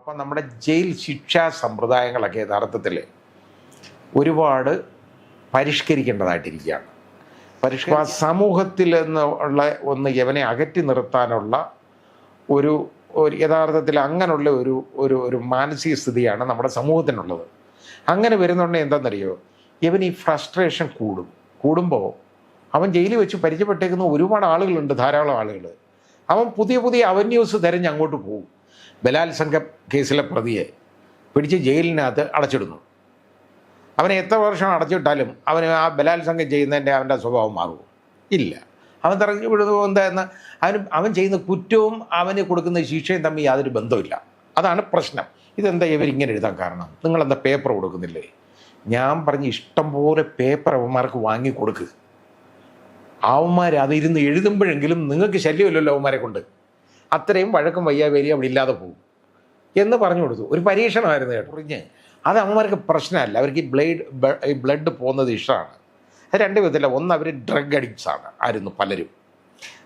അപ്പം നമ്മുടെ ജയിൽ ശിക്ഷാ സമ്പ്രദായങ്ങളൊക്കെ യഥാർത്ഥത്തിൽ ഒരുപാട് പരിഷ്കരിക്കേണ്ടതായിട്ടിരിക്കുകയാണ്. പരിഷ്ക സമൂഹത്തിൽ നിന്നുള്ള ഒന്ന് യവനെ അകറ്റി നിർത്താനുള്ള ഒരു ഒരു യഥാർത്ഥത്തിൽ അങ്ങനെയുള്ള ഒരു ഒരു ഒരു മാനസിക സ്ഥിതിയാണ് നമ്മുടെ സമൂഹത്തിനുള്ളത്. അങ്ങനെ വരുന്നുണ്ടെങ്കിൽ എന്താണെന്നറിയോ ഇവൻ ഈ ഫ്രസ്ട്രേഷൻ കൂടും. കൂടുമ്പോൾ അവൻ ജയിലിൽ വെച്ച് പരിചയപ്പെട്ടേക്കുന്ന ഒരുപാട് ആളുകളുണ്ട് ധാരാളം ആളുകൾ അവൻ പുതിയ പുതിയ അവന്യൂസ് തിരഞ്ഞ് അങ്ങോട്ട് പോകും. ബലാത്സംഗ കേസിലെ പ്രതിയെ പിടിച്ച് ജയിലിനകത്ത് അടച്ചിടുന്നു. അവനെ എത്ര വർഷം അടച്ചിട്ടാലും അവന് ആ ബലാത്സംഗം ചെയ്യുന്നതിന്റെ അവന്റെ സ്വഭാവം മാറുമോ? ഇല്ല. അവൻ തിറങ്ങി വിടുന്നു എന്താന്ന് അവന് അവൻ ചെയ്യുന്ന കുറ്റവും അവന് കൊടുക്കുന്ന ശിക്ഷയും തമ്മിൽ യാതൊരു ബന്ധമില്ല അതാണ് പ്രശ്നം. ഇതെന്താ ഇവരിങ്ങനെ എഴുതാൻ കാരണം? നിങ്ങളെന്താ പേപ്പർ കൊടുക്കുന്നില്ലേ? ഞാൻ പറഞ്ഞ് ഇഷ്ടം പോലെ പേപ്പർ അവന്മാർക്ക് വാങ്ങി കൊടുക്കുക അവന്മാർ അതിരുന്ന് എഴുതുമ്പോഴെങ്കിലും നിങ്ങൾക്ക് ശല്യമില്ലല്ലോ അവന്മാരെ കൊണ്ട്. അത്രയും വഴക്കും വയ്യാവേലി അവിടെ ഇല്ലാതെ പോകും. എന്ന് പറഞ്ഞു കൊടുത്തു. ഒരു പരീക്ഷണമായിരുന്നു കേട്ടോ. അത് അമ്മമാർക്ക് പ്രശ്നമല്ല. അവർക്ക് ഈ ബ്ലേഡ് ഈ ബ്ലഡ് പോകുന്നത് ഇഷ്ടമാണ്. അത് രണ്ട് വിധത്തില്ല ഒന്ന് അവർ ഡ്രഗ് അഡിക്ട്സ് ആണ് ആയിരുന്നു പലരും.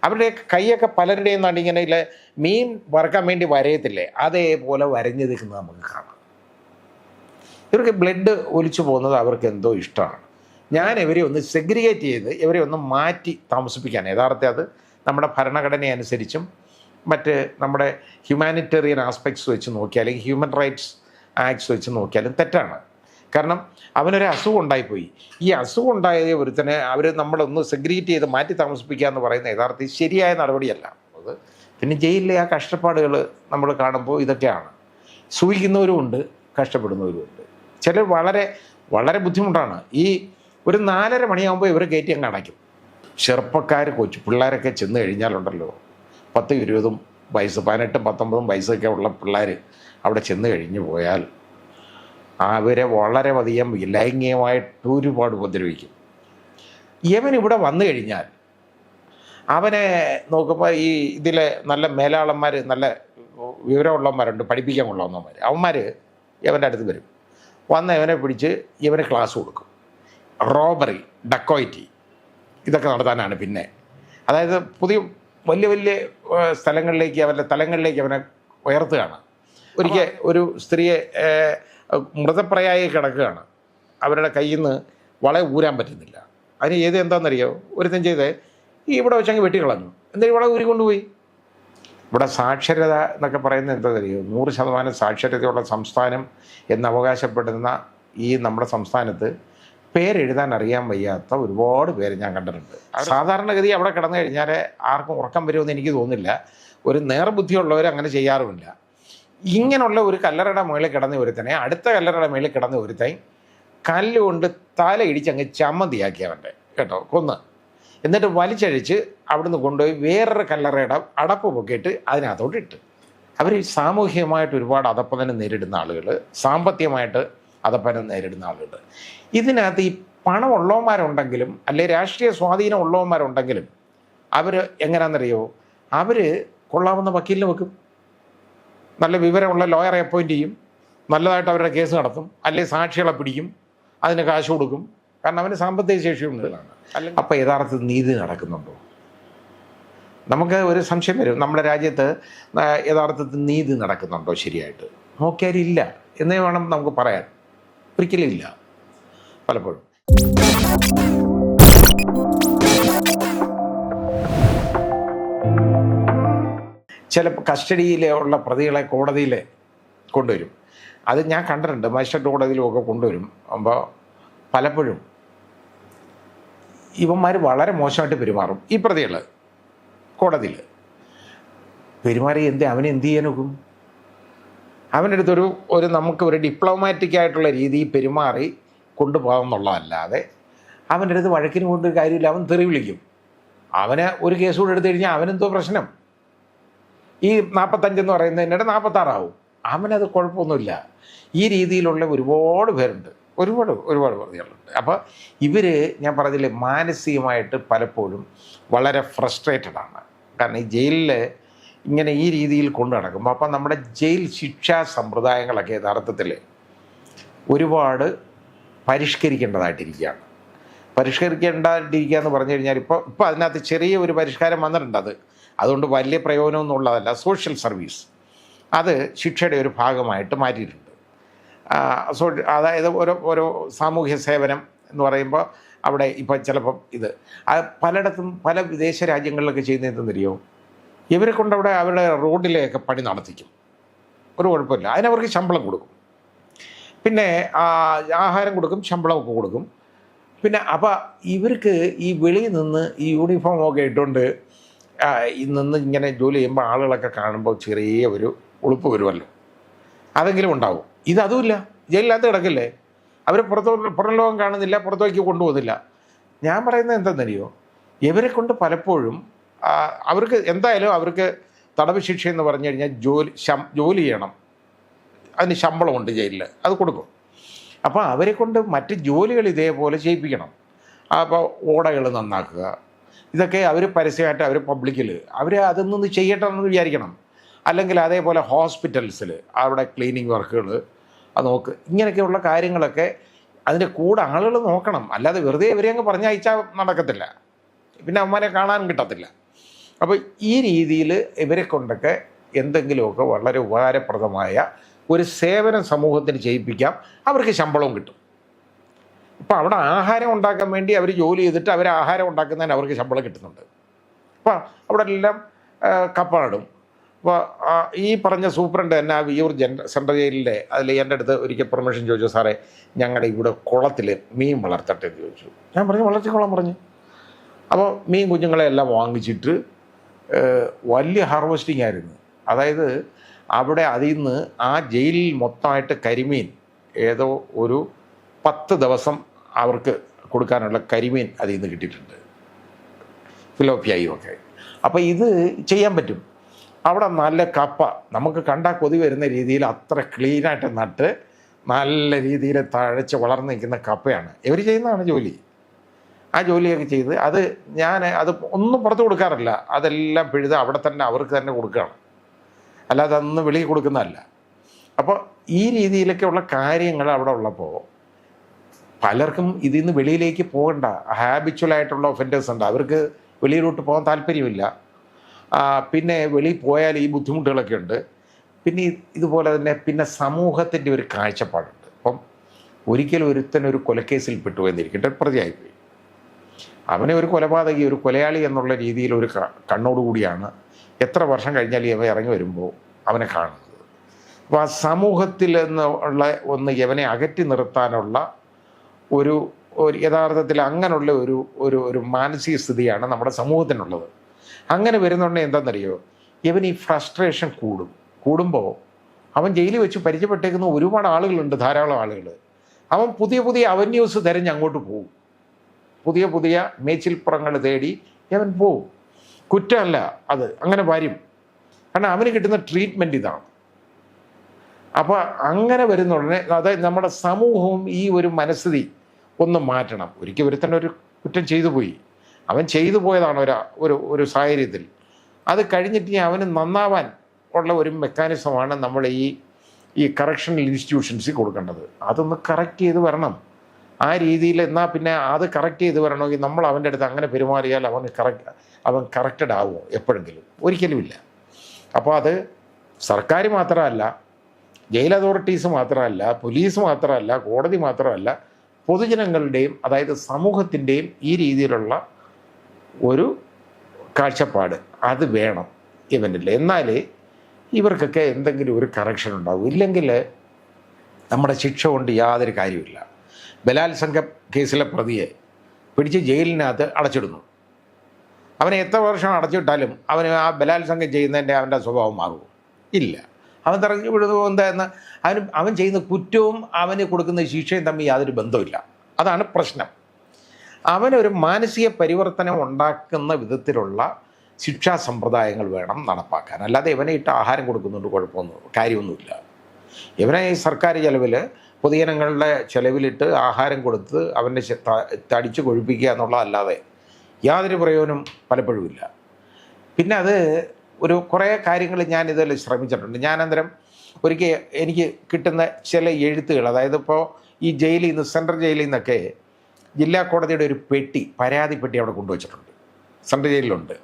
അവരുടെ കൈയൊക്കെ പലരുടെയും നാട് ഇങ്ങനെ ഇല്ല മീൻ വറക്കാൻ വേണ്ടി വരയത്തില്ലേ? അതേപോലെ വരഞ്ഞു നിൽക്കുന്നത് നമുക്ക് കാണാം. ഇവർക്ക് ബ്ലഡ് ഒലിച്ചു പോകുന്നത് അവർക്ക് എന്തോ ഇഷ്ടമാണ്. ഞാൻ ഇവരെ ഒന്ന് സെഗ്രിഗേറ്റ് ചെയ്ത് ഇവരെ ഒന്ന് മാറ്റി താമസിപ്പിക്കാൻ. യഥാർത്ഥത്തിൽ അത് നമ്മുടെ ഭരണഘടന അനുസരിച്ചും മറ്റ് നമ്മുടെ ഹ്യൂമാനിറ്റേറിയൻ ആസ്പെക്ട്സ് വെച്ച് നോക്കിയാൽ അല്ലെങ്കിൽ ഹ്യൂമൻ റൈറ്റ്സ് ആക്ട്സ് വെച്ച് നോക്കിയാലും തെറ്റാണ്. കാരണം അവനൊരു അസുഖം ഉണ്ടായിപ്പോയി. ഈ അസുഖം ഉണ്ടായ ഒരുത്തനെ അവർ നമ്മളൊന്ന് സെഗ്രീറ്റ് ചെയ്ത് മാറ്റി താമസിപ്പിക്കുക എന്ന് പറയുന്ന യഥാർത്ഥത്തിൽ ശരിയായ നടപടിയല്ല. അത് പിന്നെ ജയിലിലെ ആ കഷ്ടപ്പാടുകൾ നമ്മൾ കാണുമ്പോൾ ഇതൊക്കെയാണ്. സൂഹിക്കുന്നവരുമുണ്ട് കഷ്ടപ്പെടുന്നവരുമുണ്ട് ചിലർ വളരെ വളരെ ബുദ്ധിമുട്ടാണ്. ഈ ഒരു നാലര മണിയാകുമ്പോൾ ഇവർ കയറ്റി അങ്ങ് അടയ്ക്കും. ചെറുപ്പക്കാർ കൊച്ചു പിള്ളേരൊക്കെ ചെന്ന് കഴിഞ്ഞാലുണ്ടല്ലോ. പത്ത് ഇരുപതും വയസ്സ് പതിനെട്ടും പത്തൊമ്പതും വയസ്സൊക്കെ ഉള്ള പിള്ളേർ അവിടെ ചെന്ന് കഴിഞ്ഞു പോയാൽ അവരെ വളരെ അധികം ലൈംഗികമായിട്ട് ഒരുപാട് ഉപദ്രവിക്കും. യവൻ ഇവിടെ വന്നു കഴിഞ്ഞാൽ അവനെ നോക്കുമ്പോൾ ഈ ഇതിലെ നല്ല മേലാളന്മാർ നല്ല വിവരമുള്ളവന്മാരുണ്ട് പഠിപ്പിക്കാൻ കൊള്ളാവുന്നവന്മാർ അവന്മാർ ഇവന്റെ അടുത്ത് വരും. വന്ന് ഇവനെ പിടിച്ച് ഇവന് ക്ലാസ് കൊടുക്കും. റോബറി ഡക്കോയിറ്റി ഇതൊക്കെ നടത്താനാണ് പിന്നെ. അതായത് പുതിയ വലിയ വലിയ സ്ഥലങ്ങളിലേക്ക് അവരുടെ തലങ്ങളിലേക്ക് അവനെ ഉയർത്തുകയാണ്. ഒരിക്കൽ ഒരു സ്ത്രീയെ മൃതപ്രയായി കിടക്കുകയാണ്. അവരുടെ കയ്യിൽ നിന്ന് വള ഊരാൻ പറ്റുന്നില്ല. അതിന് ചെയ്ത് എന്താണെന്നറിയോ? ഒരുത്തൻ ചെയ്ത് ഈ ഇവിടെ വെച്ചങ്ങ് വെട്ടിക്കളഞ്ഞു. എന്തായാലും വള ഊരി കൊണ്ടുപോയി. ഇവിടെ സാക്ഷരത എന്നൊക്കെ പറയുന്നത് എന്താണെന്നറിയോ? നൂറ് ശതമാനം സാക്ഷരതയുള്ള സംസ്ഥാനം എന്ന് അവകാശപ്പെടുന്ന ഈ നമ്മുടെ സംസ്ഥാനത്ത് പേരെഴുതാൻ അറിയാൻ വയ്യാത്ത ഒരുപാട് പേര് ഞാൻ കണ്ടിട്ടുണ്ട്. സാധാരണഗതി അവിടെ കിടന്നു കഴിഞ്ഞാൽ ആർക്കും ഉറക്കം വരുമെന്ന് എനിക്ക് തോന്നില്ല ഒരു നേർബുദ്ധിയുള്ളവർ അങ്ങനെ ചെയ്യാറുമില്ല. ഇങ്ങനെയുള്ള ഒരു കല്ലറയുടെ മുകളിൽ കിടന്ന ഒരുത്തനെ അടുത്ത കല്ലറയുടെ മുകളിൽ കിടന്ന ഒരുത്തൻ കല്ലുകൊണ്ട് തല ഇടിച്ചങ്ങ് ചമ്മന്തിയാക്കി അവന്റെ കേട്ടോ കൊന്ന്. എന്നിട്ട് വലിച്ചഴിച്ച് അവിടുന്ന് കൊണ്ടുപോയി വേറൊരു കല്ലറയുടെ അടപ്പ് പൊക്കിയിട്ട് അതിനകത്തോട്ട് ഇട്ട്. അവർ സാമൂഹികമായിട്ട് ഒരുപാട് അധപ്പതനം നേരിടുന്ന ആളുകൾ സാമ്പത്തികമായിട്ട് അധപ്പതനം നേരിടുന്ന ആളുകൾ. ഇതിനകത്ത് ഈ പണമുള്ളവന്മാരുണ്ടെങ്കിലും അല്ലെ രാഷ്ട്രീയ സ്വാധീനം ഉള്ളവന്മാരുണ്ടെങ്കിലും അവർ എങ്ങനെയാണെന്നറിയോ അവർ കൊള്ളാവുന്ന വക്കീലിനെ വെക്കും. നല്ല വിവരമുള്ള ലോയറെ അപ്പോയിന്റ് ചെയ്യും. നല്ലതായിട്ട് അവരുടെ കേസ് നടത്തും. അല്ലെങ്കിൽ സാക്ഷികളെ പിടിക്കും. അതിന് കാശ് കൊടുക്കും. കാരണം അവന് സാമ്പത്തിക ശേഷിയുണ്ട് അപ്പോൾ യഥാർത്ഥത്തിൽ നീതി നടക്കുന്നുണ്ടോ? നമുക്ക് ഒരു സംശയം വരും. നമ്മുടെ രാജ്യത്ത് യഥാർത്ഥത്തിൽ നീതി നടക്കുന്നുണ്ടോ ശരിയായിട്ട്? നോക്കിയാലില്ല. എന്നേ വേണം നമുക്ക് പറയാൻ. ഒരിക്കലും ഇല്ല പലപ്പോഴും. ചില കസ്റ്റഡിയിലുള്ള പ്രതികളെ കോടതിയിൽ കൊണ്ടുവരും. അത് ഞാൻ കണ്ടിട്ടുണ്ട്. മജിസ്ട്രേറ്റ് കോടതിയിലും ഒക്കെ കൊണ്ടുവരും. അപ്പോൾ പലപ്പോഴും ഇവന്മാർ വളരെ മോശമായിട്ട് പെരുമാറും. ഈ പ്രതികൾ കോടതിയിൽ പെരുമാറി എന്ത് അവനെന്ത് ചെയ്യാനൊക്കും അവന്റെ അടുത്തൊരു ഒരു നമുക്ക് ഒരു ഡിപ്ലോമാറ്റിക് ആയിട്ടുള്ള രീതിയിൽ പെരുമാറി കൊണ്ടുപോകാം എന്നുള്ളതല്ലാതെ അവന്റെ അടുത്ത് വഴക്കിന് കൊണ്ട് കാര്യമില്ല. അവൻ തെറി വിളിക്കും. അവന് ഒരു കേസ് കൂടെ എടുത്തു കഴിഞ്ഞാൽ അവനെന്തോ പ്രശ്നം. ഈ നാൽപ്പത്തഞ്ചെന്ന് പറയുന്നതിനിടെ നാൽപ്പത്താറാവും അവനത് കുഴപ്പമൊന്നുമില്ല. ഈ രീതിയിലുള്ള ഒരുപാട് പേരുണ്ട്. ഒരുപാട് ഒരുപാട് പ്രതികളുണ്ട്. അപ്പോൾ ഇവർ ഞാൻ പറഞ്ഞില്ലേ മാനസികമായിട്ട് പലപ്പോഴും വളരെ ഫ്രസ്ട്രേറ്റഡ് ആണ്. കാരണം ഈ ജയിലിൽ ഇങ്ങനെ ഈ രീതിയിൽ കൊണ്ടു നടക്കുമ്പോൾ അപ്പം നമ്മുടെ ജയിൽ ശിക്ഷാ സമ്പ്രദായങ്ങളൊക്കെ യഥാർത്ഥത്തിൽ ഒരുപാട് പരിഷ്കരിക്കേണ്ടതായിട്ടിരിക്കുകയാണ്. പരിഷ്കരിക്കേണ്ടതായിട്ടിരിക്കുക എന്ന് പറഞ്ഞു കഴിഞ്ഞാൽ ഇപ്പോൾ ഇപ്പോൾ അതിനകത്ത് ചെറിയ ഒരു പരിഷ്കാരം വന്നിട്ടുണ്ട് അത്. അതുകൊണ്ട് വലിയ പ്രയോജനമൊന്നും ഉള്ളതല്ല. Social service. അത് ശിക്ഷയുടെ ഒരു ഭാഗമായിട്ട് മാറ്റിയിട്ടുണ്ട്. സോ അതായത് ഓരോ ഓരോ സാമൂഹ്യ സേവനം എന്ന് പറയുമ്പോൾ അവിടെ ഇപ്പം ചിലപ്പം ഇത്. അത് പലയിടത്തും പല വിദേശ രാജ്യങ്ങളിലൊക്കെ ചെയ്യുന്നത് എന്തെന്നറിയോ? ഇവരെ കൊണ്ടവിടെ അവരുടെ റോഡിലെയൊക്കെ പണി നടത്തിക്കും. ഒരു കുഴപ്പമില്ല. അതിനവർക്ക് ശമ്പളം കൊടുക്കും. പിന്നെ ആഹാരം കൊടുക്കും ശമ്പളമൊക്കെ കൊടുക്കും. പിന്നെ അപ്പം ഇവർക്ക് ഈ വെളിയിൽ നിന്ന് ഈ യൂണിഫോമൊക്കെ ഇട്ടുകൊണ്ട് ഈ നിന്ന് ഇങ്ങനെ ജോലി ചെയ്യുമ്പോൾ ആളുകളൊക്കെ കാണുമ്പോൾ ചെറിയ ഒരു ഉളുപ്പ് വരുമല്ലോ. അതെങ്കിലും ഉണ്ടാവും. ഇതതുമില്ല ജയിലിനകത്ത് കിടക്കില്ലേ? അവർ പുറത്ത് പുറം ലോകം കാണുന്നില്ല പുറത്തേക്ക് കൊണ്ടുപോകുന്നില്ല. ഞാൻ പറയുന്നത് എന്തെന്നറിയോ ഇവരെ കൊണ്ട് പലപ്പോഴും അവർക്ക് എന്തായാലും അവർക്ക് തടവ് ശിക്ഷ എന്ന് പറഞ്ഞു കഴിഞ്ഞാൽ ജോലി ജോലി ചെയ്യണം. അതിന് ശമ്പളമുണ്ട് ജയിലിൽ. അത് കൊടുക്കും. അപ്പോൾ അവരെ കൊണ്ട് മറ്റ് ജോലികൾ ഇതേപോലെ ചെയ്യിപ്പിക്കണം. അപ്പോൾ ഓടകൾ നന്നാക്കുക. ഇതൊക്കെ അവർ പരസ്യമായിട്ട് അവർ പബ്ലിക്കിൽ അവർ അതൊന്നും ചെയ്യട്ടെ എന്ന് വിചാരിക്കണം. അല്ലെങ്കിൽ അതേപോലെ ഹോസ്പിറ്റൽസിൽ അവിടെ ക്ലീനിങ് വർക്കുകൾ അത് നോക്ക്. ഇങ്ങനെയൊക്കെയുള്ള കാര്യങ്ങളൊക്കെ അതിന്റെ കൂടെ ആളുകൾ നോക്കണം. അല്ലാതെ വെറുതെ ഇവരെ അങ്ങ് പറഞ്ഞയച്ചാൽ നടക്കത്തില്ല. പിന്നെ അമ്മമാരെ കാണാൻ കിട്ടത്തില്ല. അപ്പോൾ ഈ രീതിയിൽ ഇവരെ കൊണ്ടൊക്കെ എന്തെങ്കിലുമൊക്കെ വളരെ ഉപകാരപ്രദമായ ഒരു സേവനം സമൂഹത്തിന് ചെയ്യിപ്പിക്കാം. അവർക്ക് ശമ്പളവും കിട്ടും. ഇപ്പം അവിടെ ആഹാരം ഉണ്ടാക്കാൻ വേണ്ടി അവർ ജോലി ചെയ്തിട്ട് അവർ ആഹാരം ഉണ്ടാക്കുന്നതിന് അവർക്ക് ശമ്പളം കിട്ടുന്നുണ്ട്. അപ്പോൾ അവിടെ എല്ലാം കപ്പാടും. അപ്പോൾ ഈ പറഞ്ഞ സൂപ്രണ്ട് തന്നെ ആ വിയൂർ ജൻ സെൻട്രൽ ജയിലിലെ അതിൽ എന്റെ അടുത്ത് ഒരിക്കൽ പെർമിഷൻ ചോദിച്ചു സാറേ ഞങ്ങളുടെ ഇവിടെ കുളത്തിൽ മീൻ വളർത്തട്ടെ? എന്ന് ചോദിച്ചു. ഞാൻ പറഞ്ഞു വളർത്തിക്കോളാം പറഞ്ഞു. അപ്പോൾ മീൻ കുഞ്ഞുങ്ങളെ എല്ലാം വാങ്ങിച്ചിട്ട് വലിയ ഹാർവസ്റ്റിംഗ് ആയിരുന്നു. അതായത് അവിടെ അതിൽ നിന്ന് ആ ജയിലിൽ മൊത്തമായിട്ട് കരിമീൻ ഏതോ ഒരു പത്ത് ദിവസം അവർക്ക് കൊടുക്കാനുള്ള കരിമീൻ അതിൽ നിന്ന് കിട്ടിയിട്ടുണ്ട്. ഫിലോപ്പിയായും ഒക്കെ. അപ്പോൾ ഇത് ചെയ്യാൻ പറ്റും. അവിടെ നല്ല കപ്പ. നമുക്ക് കണ്ടാൽ കൊതി വരുന്ന രീതിയിൽ അത്ര ക്ലീനായിട്ട് നട്ട് നല്ല രീതിയിൽ തഴച്ച് വളർന്നു നിൽക്കുന്ന കപ്പയാണ്. ഇവർ ചെയ്യുന്നതാണ് ജോലി. ആ ജോലിയൊക്കെ ചെയ്ത് അത് ഞാൻ അത് ഒന്നും പുറത്ത് കൊടുക്കാറില്ല. അതെല്ലാം പിഴുത് അവിടെ തന്നെ അവർക്ക് തന്നെ കൊടുക്കുകയാണ് അല്ലാതെ അന്ന് വെളിയിൽ കൊടുക്കുന്നതല്ല. അപ്പോൾ ഈ രീതിയിലൊക്കെ ഉള്ള കാര്യങ്ങൾ അവിടെ ഉള്ളപ്പോൾ പലർക്കും ഇതിൽ നിന്ന് വെളിയിലേക്ക് പോകണ്ട ഹാബിച്വലായിട്ടുള്ള ഒഫൻഡേഴ്സ് ഉണ്ട്. അവർക്ക് വെളിയിലോട്ട് പോകാൻ താല്പര്യമില്ല. പിന്നെ വെളിയിൽ പോയാൽ ഈ ബുദ്ധിമുട്ടുകളൊക്കെ ഉണ്ട്. പിന്നെ ഇതുപോലെ തന്നെ പിന്നെ സമൂഹത്തിന്റെ ഒരു കാഴ്ചപ്പാടുണ്ട്. അപ്പം ഒരിക്കലും ഒരുത്തൻ ഒരു കൊലക്കേസിൽ പെട്ടു എന്നിരിക്കട്ടെ പ്രതിയായിപ്പോയി അവനെ ഒരു കൊലപാതകി ഒരു കൊലയാളി എന്നുള്ള രീതിയിൽ ഒരു കണ്ണോടുകൂടിയാണ് എത്ര വർഷം കഴിഞ്ഞാൽ ഇവ ഇറങ്ങി വരുമ്പോൾ അവനെ കാണുന്നത്. അപ്പോൾ ആ സമൂഹത്തിൽ നിന്ന് ഉള്ള ഒന്ന് ഇവനെ അകറ്റി നിർത്താനുള്ള ഒരു ഒരു യഥാർത്ഥത്തിൽ അങ്ങനെയുള്ള ഒരു ഒരു ഒരു മാനസിക സ്ഥിതിയാണ് നമ്മുടെ സമൂഹത്തിനുള്ളത്. അങ്ങനെ വരുന്നുണ്ടെങ്കിൽ എന്താണെന്നറിയോ ഇവൻ ഈ ഫ്രസ്ട്രേഷൻ കൂടും. കൂടുമ്പോൾ അവൻ ജയിലിൽ വെച്ച് പരിചയപ്പെട്ടേക്കുന്ന ഒരുപാട് ആളുകളുണ്ട് ധാരാളം ആളുകൾ അവൻ പുതിയ പുതിയ അവന്യൂസ് തിരഞ്ഞ് അങ്ങോട്ട് പോകും പുതിയ പുതിയ മേച്ചിൽപ്പുറങ്ങൾ തേടി അവൻ പോവും. കുറ്റമല്ല അത്. അങ്ങനെ വരും. കാരണം അവന് കിട്ടുന്ന ട്രീറ്റ്മെന്റ് ഇതാണ്. അപ്പോൾ അങ്ങനെ വരുന്ന ഉടനെ അതായത് നമ്മുടെ സമൂഹവും ഈ ഒരു മനസ്ഥിതി ഒന്ന് മാറ്റണം. ഒരിക്കൽ ഒരുത്തന്നെ ഒരു കുറ്റം ചെയ്തു പോയി. അവൻ ചെയ്തു പോയതാണ് ഒരു ഒരു ഒരു സാഹചര്യത്തിൽ. അത് കഴിഞ്ഞിട്ട് അവന് നന്നാവാൻ ഉള്ള ഒരു മെക്കാനിസമാണ് നമ്മൾ ഈ ഈ കറക്ഷൻ ഇൻസ്റ്റിറ്റ്യൂഷൻസിൽ കൊടുക്കേണ്ടത്. അതൊന്ന് കറക്റ്റ് ചെയ്ത് വരണം. ആ രീതിയിൽ എന്നാൽ പിന്നെ അത് കറക്റ്റ് ചെയ്ത് വരണമെങ്കിൽ നമ്മൾ അവന്റെ അടുത്ത് അങ്ങനെ പെരുമാറിയാൽ അവൻ കറക്റ്റ് അവൻ കറക്റ്റഡ് ആവുമോ എപ്പോഴെങ്കിലും? ഒരിക്കലുമില്ല അപ്പോൾ അത് സർക്കാർ മാത്രമല്ല ജയിൽ അതോറിറ്റീസ് മാത്രമല്ല പോലീസ് മാത്രമല്ല കോടതി മാത്രമല്ല പൊതുജനങ്ങളുടെയും അതായത് സമൂഹത്തിന്റെയും ഈ രീതിയിലുള്ള ഒരു കാഴ്ചപ്പാട് അത് വേണം ഇവനിൽ. എന്നാലേ ഇവർക്കൊക്കെ എന്തെങ്കിലും ഒരു കറക്ഷൻ ഉണ്ടാവും. ഇല്ലെങ്കിൽ നമ്മുടെ ശിക്ഷ കൊണ്ട് യാതൊരു കാര്യമില്ല ബലാത്സംഗ കേസിലെ പ്രതിയെ പിടിച്ച് ജയിലിനകത്ത് അടച്ചിടുന്നു. അവനെ എത്ര വർഷം അടച്ചിട്ടാലും അവന് ആ ബലാത്സംഗം ചെയ്യുന്നതിന്റെ അവന്റെ സ്വഭാവം മാറുമോ? ഇല്ല. അവൻ തിറങ്ങി വിടുന്നു എന്താന്ന് അവന് അവൻ ചെയ്യുന്ന കുറ്റവും അവന് കൊടുക്കുന്ന ശിക്ഷയും തമ്മിൽ യാതൊരു ബന്ധമില്ല അതാണ് പ്രശ്നം. അവനൊരു മാനസിക പരിവർത്തനം ഉണ്ടാക്കുന്ന വിധത്തിലുള്ള ശിക്ഷാ സമ്പ്രദായങ്ങൾ വേണം നടപ്പാക്കാൻ. അല്ലാതെ ഇവനെ ഇട്ട് ആഹാരം കൊടുക്കുന്നുണ്ട് കുഴപ്പമൊന്നും കാര്യമൊന്നുമില്ല. ഇവനെ സർക്കാർ ചെലവിൽ പൊതുജനങ്ങളുടെ ചെലവിലിട്ട് ആഹാരം കൊടുത്ത് അവന്റെ തടിച്ചു കൊഴുപ്പിക്കുക എന്നുള്ളതല്ലാതെ യാതൊരു പ്രയോജനം പലപ്പോഴും ഇല്ല പിന്നെ അത് ഒരു കുറേ കാര്യങ്ങൾ ഞാൻ ഇതിൽ ശ്രമിച്ചിട്ടുണ്ട്. ഞാൻ അന്നേരം ഒരിക്കൽ എനിക്ക് കിട്ടുന്ന ചില എഴുത്തുകൾ അതായത് ഇപ്പോൾ ഈ ജയിലിൽ നിന്ന് സെൻട്രൽ ജയിലിൽ നിന്നൊക്കെ ജില്ലാ കോടതിയുടെ ഒരു പെട്ടി പരാതി പെട്ടി അവിടെ കൊണ്ടുവച്ചിട്ടുണ്ട്. സെൻട്രൽ ജയിലിലുണ്ട്.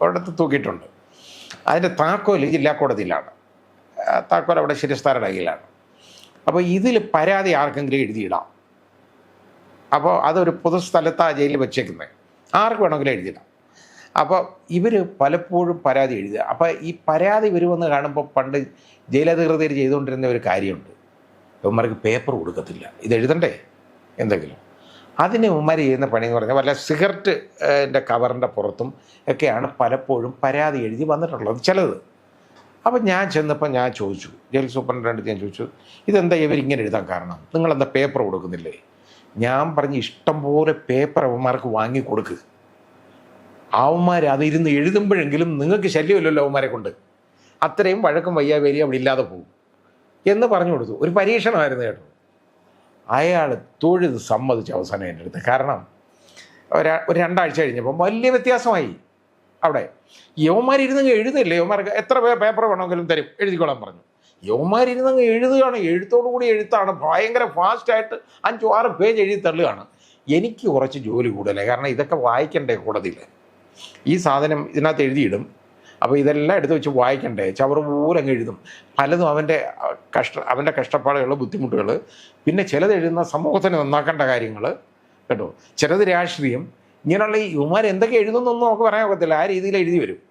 അവിടുത്തെ തൂക്കിയിട്ടുണ്ട്. അതിന്റെ താക്കോൽ ജില്ലാ കോടതിയിലാണ്. താക്കോൽ അവിടെ കയ്യിലാണ് അപ്പോൾ ഇതിൽ പരാതി ആർക്കെങ്കിലും എഴുതിയിടാം. അപ്പോൾ അതൊരു പൊതുസ്ഥലത്താണ് ജയിലിൽ വെച്ചേക്കുന്നത് ആർക്ക് വേണമെങ്കിലും എഴുതിയിടാം. അപ്പോൾ ഇവർ പലപ്പോഴും പരാതി എഴുതുക. അപ്പോൾ ഈ പരാതി വരുമെന്ന് കാണുമ്പോൾ പണ്ട് ജയിലധികൃതർ ചെയ്തുകൊണ്ടിരുന്ന ഒരു കാര്യമുണ്ട്. ഇവന്മാർക്ക് പേപ്പർ കൊടുക്കത്തില്ല. ഇത് എഴുതണ്ടേ? എന്തെങ്കിലും. അതിന് ഉമ്മർ ചെയ്യുന്ന പണി എന്ന് പറഞ്ഞാൽ വല്ല സിഗരറ്റ് കവറിന്റെ പുറത്തും ഒക്കെയാണ് പലപ്പോഴും പരാതി എഴുതി വന്നിട്ടുള്ളത് ചിലത്. അപ്പം ഞാൻ ചെന്നപ്പോൾ ഞാൻ ചോദിച്ചു ജയിൽ സൂപ്രണ്ടിന്റെ ഞാൻ ചോദിച്ചു ഇതെന്താ ഇവരിങ്ങനെ എഴുതാൻ കാരണം? നിങ്ങളെന്താ പേപ്പർ കൊടുക്കുന്നില്ലേ? ഞാൻ പറഞ്ഞ് ഇഷ്ടം പോലെ പേപ്പർ അവന്മാർക്ക് വാങ്ങി കൊടുക്ക്. അവന്മാർ അതിരുന്ന് എഴുതുമ്പോഴെങ്കിലും നിങ്ങൾക്ക് ശല്യമില്ലല്ലോ അവന്മാരെ കൊണ്ട്. അത്രയും വഴക്കും വയ്യാവേലി അവിടെ ഇല്ലാതെ പോകും. എന്ന് പറഞ്ഞു കൊടുത്തു. ഒരു പരീക്ഷണമായിരുന്നു കേട്ടോ. അയാൾ തൊഴുത് സമ്മതിച്ചു അവസാനം എന്റെ അടുത്ത്. കാരണം ഒരാ ഒരു രണ്ടാഴ്ച കഴിഞ്ഞപ്പം വലിയ വ്യത്യാസമായി. അവിടെ. യവന്മാരിരുന്നങ്ങ് എഴുതില്ലേ? യവന്മാർക്ക് എത്ര പേ- പേപ്പർ വേണമെങ്കിലും തരും? എഴുതിക്കോളാൻ പറഞ്ഞു. യവന്മാരിരുന്നങ്ങ് എഴുതുകയാണ്. എഴുത്തോടു കൂടി എഴുത്താണ്. ഭയങ്കര ഫാസ്റ്റായിട്ട് അഞ്ചോ ആറ് പേജ് എഴുതി തള്ളുകയാണ്. എനിക്ക് കുറച്ച് ജോലി കൂടുതലേ കാരണം ഇതൊക്കെ വായിക്കണ്ടേ കോടതിയിൽ? ഈ സാധനം ഇതിനകത്ത് എഴുതിയിടും. അപ്പോൾ ഇതെല്ലാം എടുത്തു വെച്ച് വായിക്കണ്ടേ? ചവറ് പോലെ അങ്ങ് എഴുതും. പലതും അവന്റെ കഷ്ട അവന്റെ കഷ്ടപ്പാടുകൾ ബുദ്ധിമുട്ടുകൾ പിന്നെ ചിലത് എഴുതുന്ന സമൂഹത്തിന് നന്നാക്കേണ്ട കാര്യങ്ങൾ കേട്ടോ? ചിലത് രാഷ്ട്രീയം ഇങ്ങനെയുള്ള ഈ ഇവന്മാർ എന്തൊക്കെ എഴുതുന്നൊന്നും നമുക്ക് പറയാൻ ഒക്കത്തില്ല. ആ രീതിയിൽ എഴുതി വരും.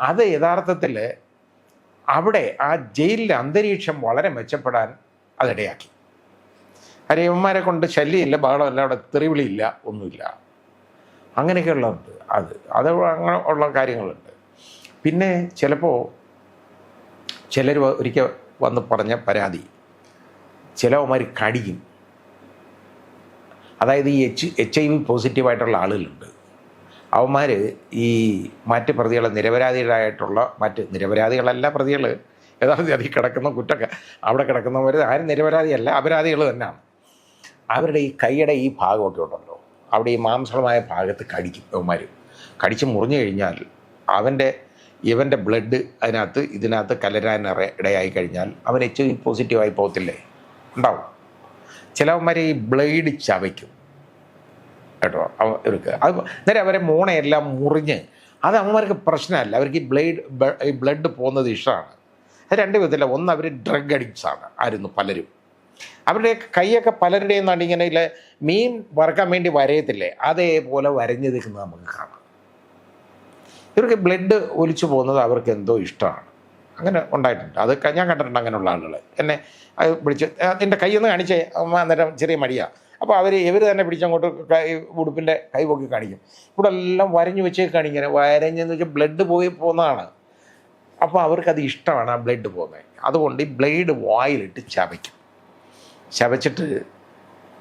അത് യഥാർത്ഥത്തിൽ അവിടെ ആ ജയിലിലെ അന്തരീക്ഷം വളരെ മെച്ചപ്പെടാൻ അതിടയാക്കി. കാര്യം ഇവന്മാരെ കൊണ്ട് ശല്യമില്ല ബഹളമല്ല അവിടെ തെറിവിളിയില്ല ഒന്നുമില്ല. അങ്ങനെയൊക്കെയുള്ളത് അത്. അത് അങ്ങനെ ഉള്ള കാര്യങ്ങളുണ്ട്. പിന്നെ ചിലപ്പോൾ ചിലർ ഒരിക്കൽ വന്ന് പറഞ്ഞ പരാതി ചിലവന്മാർ കടിക്കും അതായത് ഈ എച്ച് എച്ച് ഐ വി പോസിറ്റീവായിട്ടുള്ള ആളുകളുണ്ട്. അവന്മാർ ഈ മറ്റ് പ്രതികളെ നിരപരാധികളായിട്ടുള്ള മറ്റ് നിരപരാധികളല്ല പ്രതികൾ യഥാർത്ഥത്തിൽ അതിൽ കിടക്കുന്ന കുറ്റക്ക അവിടെ കിടക്കുന്നവർ ആരും നിരപരാധിയല്ല അപരാധികൾ തന്നെയാണ്. അവരുടെ ഈ കൈയുടെ ഈ ഭാഗമൊക്കെ ഉണ്ടല്ലോ. അവിടെ ഈ മാംസളമായ ഭാഗത്ത് കടിക്കും അവന്മാർ കടിച്ച് മുറിഞ്ഞു കഴിഞ്ഞാൽ അവന്റെ ഇവന്റെ ബ്ലഡ് അതിനകത്ത് ഇതിനകത്ത് കലരാൻ ഇടയായി കഴിഞ്ഞാൽ അവൻ എച്ച് പോസിറ്റീവായി പോകത്തില്ലേ? ഉണ്ടാവും. ചിലവന്മാർ ഈ ബ്ലേഡ് ചവയ്ക്കും. കേട്ടോ? അവർക്ക് അത് നേരെ അവരെ മോണയെല്ലാം മുറിഞ്ഞ് അത് അവന്മാർക്ക് പ്രശ്നമല്ല. അവർക്ക് ഈ ബ്ലേഡ് ഈ ബ്ലഡ് പോകുന്നത് ഇഷ്ടമാണ്. അത് രണ്ട് വിധത്തില്ല ഒന്ന് അവർ ഡ്രഗ് അഡിക്ട്സ് ആണ് ആയിരുന്നു പലരും. അവരുടെ കൈയൊക്കെ പലരുടെയും നാണ്ട് ഇങ്ങനെ ഇല്ല മീൻ വറക്കാൻ വേണ്ടി വരയത്തില്ലേ അതേപോലെ വരഞ്ഞു നിൽക്കുന്നത് നമുക്ക് കാണാം. ഇവർക്ക് ബ്ലഡ് ഒലിച്ചു പോകുന്നത് അവർക്ക് എന്തോ ഇഷ്ടമാണ്. അങ്ങനെ ഉണ്ടായിട്ടുണ്ട്. അത് ഞാൻ കണ്ടിട്ടുണ്ട് അങ്ങനെയുള്ള ആളുകൾ എന്നെ അത് എന്റെ കൈ ഒന്ന് കാണിച്ചേ. അന്നേരം ചെറിയ മടിയാണ് അപ്പോൾ അവർ ഇവർ തന്നെ പിടിച്ചങ്ങോട്ട് കൈ ഉടുപ്പിന്റെ കൈ പൊക്കി കാണിക്കും. ഇവിടെ എല്ലാം വരഞ്ഞു വെച്ചേക്കാണ് ഇങ്ങനെ. വരഞ്ഞെന്ന് വെച്ചാൽ ബ്ലഡ് പോയി പോകുന്നതാണ്. അപ്പോൾ അവർക്കത് ഇഷ്ടമാണ് ആ ബ്ലഡ് പോകുന്നത് അതുകൊണ്ട് ഈ ബ്ലേഡ് വായിലിട്ട് ചവയ്ക്കും. ചവച്ചിട്ട്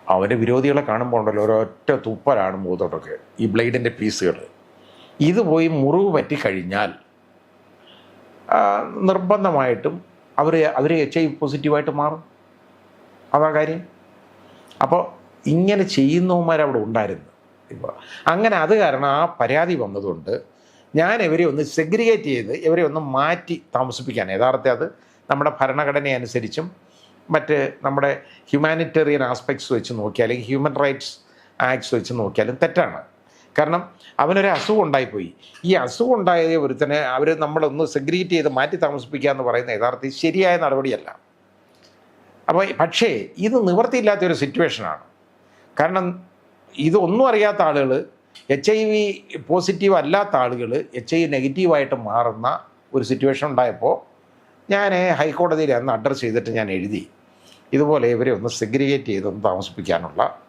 അവന്റെ വിരോധികളെ കാണുമ്പോൾ ഉണ്ടല്ലോ ഒരൊറ്റ തുപ്പലാണ് മൂത്തോട്ടൊക്കെ ഈ ബ്ലേഡിന്റെ പീസുകൾ ഇത് പോയി മുറിവ് പറ്റിക്കഴിഞ്ഞാൽ നിർബന്ധമായിട്ടും അവർ അവർ എച്ച് ഐ പോസിറ്റീവായിട്ട് മാറും. അതാ കാര്യം. അപ്പോൾ ഇങ്ങനെ ചെയ്യുന്നവന്മാരവിടെ ഉണ്ടായിരുന്നു. ഇപ്പോൾ അങ്ങനെ അത് കാരണം ആ പരാതി വന്നതുകൊണ്ട് ഞാൻ ഇവരെ ഒന്ന് സെഗ്രിഗേറ്റ് ചെയ്ത് ഇവരെ ഒന്ന് മാറ്റി താമസിപ്പിക്കാൻ. യഥാർത്ഥ അത് നമ്മുടെ ഭരണഘടന അനുസരിച്ചും മറ്റ് നമ്മുടെ ഹ്യൂമാനിറ്റേറിയൻ ആസ്പെക്ട്സ് വെച്ച് നോക്കിയാൽ ഹ്യൂമൻ റൈറ്റ്സ് ആക്ട്സ് വെച്ച് നോക്കിയാലും തെറ്റാണ്. കാരണം അവനൊരു അസുഖം ഉണ്ടായിപ്പോയി. ഈ അസുഖം ഉണ്ടായ ഒരുത്തനെ അവർ നമ്മളൊന്ന് സെഗ്രീറ്റ് ചെയ്ത് മാറ്റി താമസിപ്പിക്കുക എന്ന് പറയുന്ന യഥാർത്ഥത്തിൽ ശരിയായ നടപടിയല്ല. അപ്പോൾ പക്ഷേ ഇത് നിവൃത്തിയില്ലാത്തൊരു സിറ്റുവേഷനാണ് കാരണം ഇതൊന്നും അറിയാത്ത ആളുകൾ എച്ച് ഐ വി പോസിറ്റീവ് അല്ലാത്ത ആളുകൾ എച്ച് ഐ നെഗറ്റീവായിട്ട് മാറുന്ന ഒരു സിറ്റുവേഷൻ ഉണ്ടായപ്പോൾ ഞാൻ ഹൈക്കോടതിയിൽ അന്ന് അഡ്രസ്സ് ചെയ്തിട്ട് ഞാൻ എഴുതി. ഇതുപോലെ ഇവരെ ഒന്ന് സെഗ്രിഗേറ്റ് ചെയ്തൊന്ന് താമസിപ്പിക്കാനുള്ള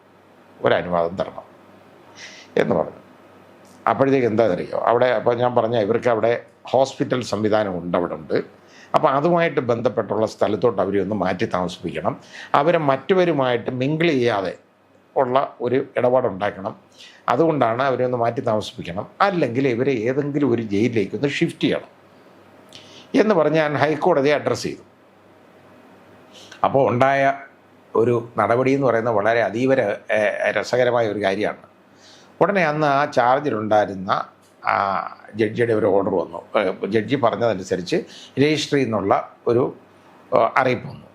ഒരു അനുവാദം തരണം. എന്ന് പറഞ്ഞു. അപ്പോഴത്തേക്ക് എന്താണെന്നറിയോ അവിടെ അപ്പോൾ ഞാൻ പറഞ്ഞ ഇവർക്ക് അവിടെ ഹോസ്പിറ്റൽ സംവിധാനം ഉണ്ട് അവിടെ ഉണ്ട്. അപ്പോൾ അതുമായിട്ട് ബന്ധപ്പെട്ടുള്ള സ്ഥലത്തോട്ട് അവരെ ഒന്ന് മാറ്റി താമസിപ്പിക്കണം. അവരെ മറ്റുവരുമായിട്ട് മിങ്കിൾ ചെയ്യാതെ ഉള്ള ഒരു ഇടപാടുണ്ടാക്കണം. അതുകൊണ്ടാണ് അവരെ ഒന്ന് മാറ്റി താമസിപ്പിക്കണം. അല്ലെങ്കിൽ ഇവരെ ഏതെങ്കിലും ഒരു ജയിലിലേക്ക് ഒന്ന് ഷിഫ്റ്റ് ചെയ്യണം. എന്ന് പറഞ്ഞ് ഞാൻ ഹൈക്കോടതിയെ അഡ്രസ്സ് ചെയ്തു. അപ്പോൾ ഉണ്ടായ ഒരു നടപടി എന്ന് പറയുന്നത് വളരെ അതീവ രസകരമായ ഒരു കാര്യമാണ്. ഉടനെ അന്ന് ആ ചാർജിലുണ്ടായിരുന്ന ആ ജഡ്ജിയുടെ ഒരു ഓർഡർ വന്നു. ജഡ്ജി പറഞ്ഞതനുസരിച്ച് രജിസ്ട്രി നിന്നുള്ള ഒരു അറിയിപ്പ് വന്നു.